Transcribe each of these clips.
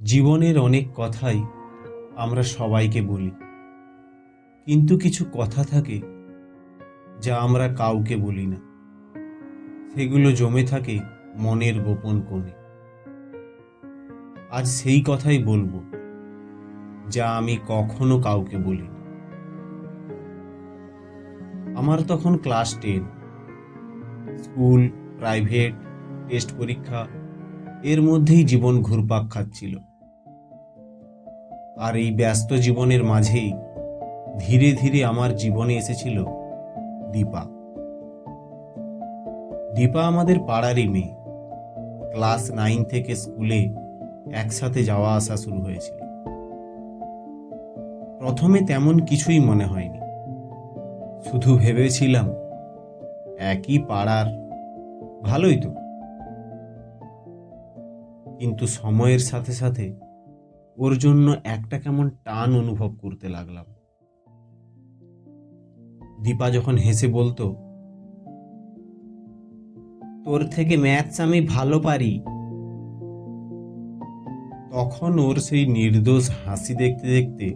জীবনের অনেক কথাই আমরা সবাইকে বলি। কিন্তু কিছু কথা থাকে যা আমরা কাউকে বলি না। সেগুলো জমে থাকে মনের গোপন কোণে। আজ সেই কথাই বলব যা আমি কখনো কাউকে বলি আমার তখন class ten. School, private, test পরীক্ষা, এর মধ্যেই জীবন ঘুরপাক খাচ্ছিল। আর এই ব্যস্ত জীবনের মাঝেই ধীরে ধীরে আমার জীবনে এসেছিল দীপা। দীপা আমাদের পাড়ারই মেয়ে। ক্লাস নাইন থেকে স্কুলে একসাথে যাওয়া আসা শুরু হয়েছিল। প্রথমে তেমন কিছুই মনে হয়নি। শুধু ভেবেছিলাম, একই পাড়ার, ভালোই তো। কিন্তু সময়ের সাথে সাথে ওর জন্য একটা কেমন টান অনুভব করতে লাগলাম। দীপা যখন হেসে বলতো, তোর থেকে ম্যাথস আমি ভালো পারি। তখন ওর সেই নির্দোষ হাসি দেখতে দেখতে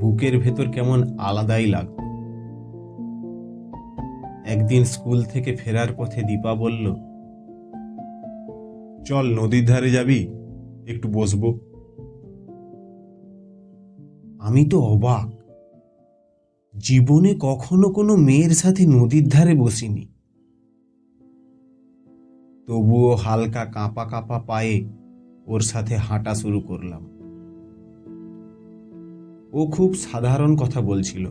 বুকের ভেতর কেমন আলাদাই লাগতো। একদিন স্কুল থেকে ফেরার পথে দীপা বলল, চল নদীর ধারে যাবি, একটু বসবো। আমি তো অবাক। জীবনে কখনো কোনো মেয়ের সাথে নদীর ধারে বসিনি। তবুও হালকা কাঁপা কাঁপা পায়ে ওর সাথে হাঁটা শুরু করলাম। ও খুব সাধারণ কথা বলছিল।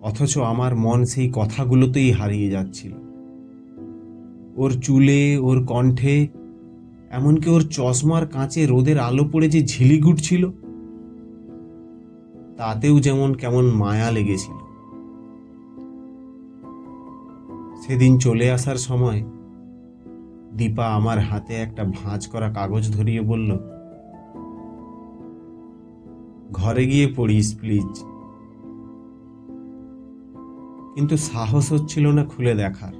অথচ আমার মন সেই কথাগুলোতেই হারিয়ে যাচ্ছিল। ওর চুলে, ওর কণ্ঠে, এমনকি ওর চশমার কাঁচে রোদের আলো পড়ে যে ঝিলিক উঠছিল। তাতেও যেমন কেমন মায়া লেগেছিল। সেদিন চলে আসার সময় দীপা আমার হাতে একটা ভাঁজ করা কাগজ ধরিয়ে বলল, ঘরে গিয়ে পড়িস, প্লিজ। কিন্তু সাহস হচ্ছিল না খুলে দেখার।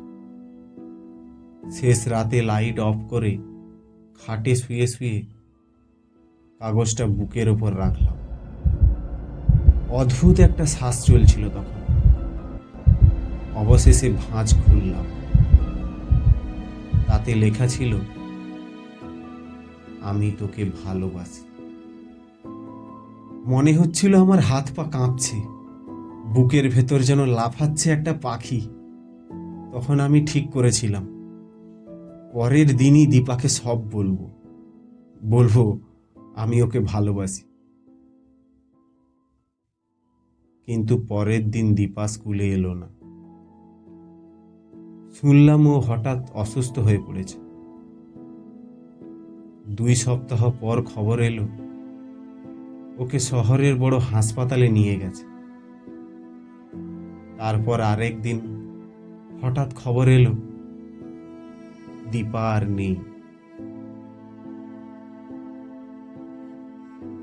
শেষ রাতে লাইট অফ করে খাটে শুয়ে শুয়ে কাগজটা বুকের ওপর রাখলাম। অদ্ভুত একটা শ্বাস চলছিল তখন। অবশেষে ভাঁজ খুললাম। তাতে লেখা ছিল, আমি তোকে ভালোবাসি। মনে হচ্ছিল আমার হাত পা কাঁপছে, বুকের ভেতর যেন লাফাচ্ছে একটা পাখি। তখন আমি ঠিক করেছিলাম, পরের দিনই দীপাকে সব বলব। বলব, আমি ওকে ভালোবাসি। কিন্তু পরের দিন দীপা স্কুলে এলো না। শুনলাম ও হঠাৎ অসুস্থ হয়ে পড়েছে। দুই সপ্তাহ পর খবর এলো, ওকে শহরের বড় হাসপাতালে নিয়ে গেছে। তারপর আরেক দিন হঠাৎ খবর এলো, দীপা আর নেই।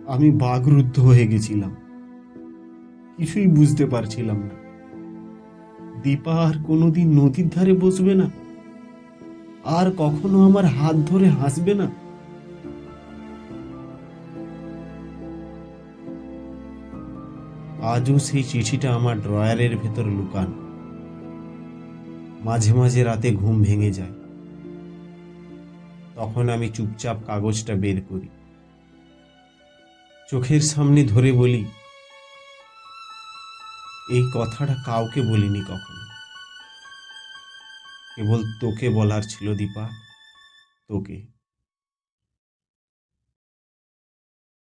আমি বাগরুদ্ধ হয়ে গেছিলাম। কিছুই বুঝতে পারছিলাম না। দীপা আর কোনোদিন নদীর ধারে বসবে না। আর কখনো আমার হাত ধরে হাসবে না। আজও সেই চিঠিটা আমার ড্রয়ারের ভেতর লুকান। মাঝে মাঝে রাতে ঘুম ভেঙে যায়। তখন আমি চুপচাপ কাগজটা বের করি। চোখের সামনে ধরে বলি এই কথাটা কাউকে বলিনি কখনো। কেবল তোকে বলার ছিল দীপা তোকে।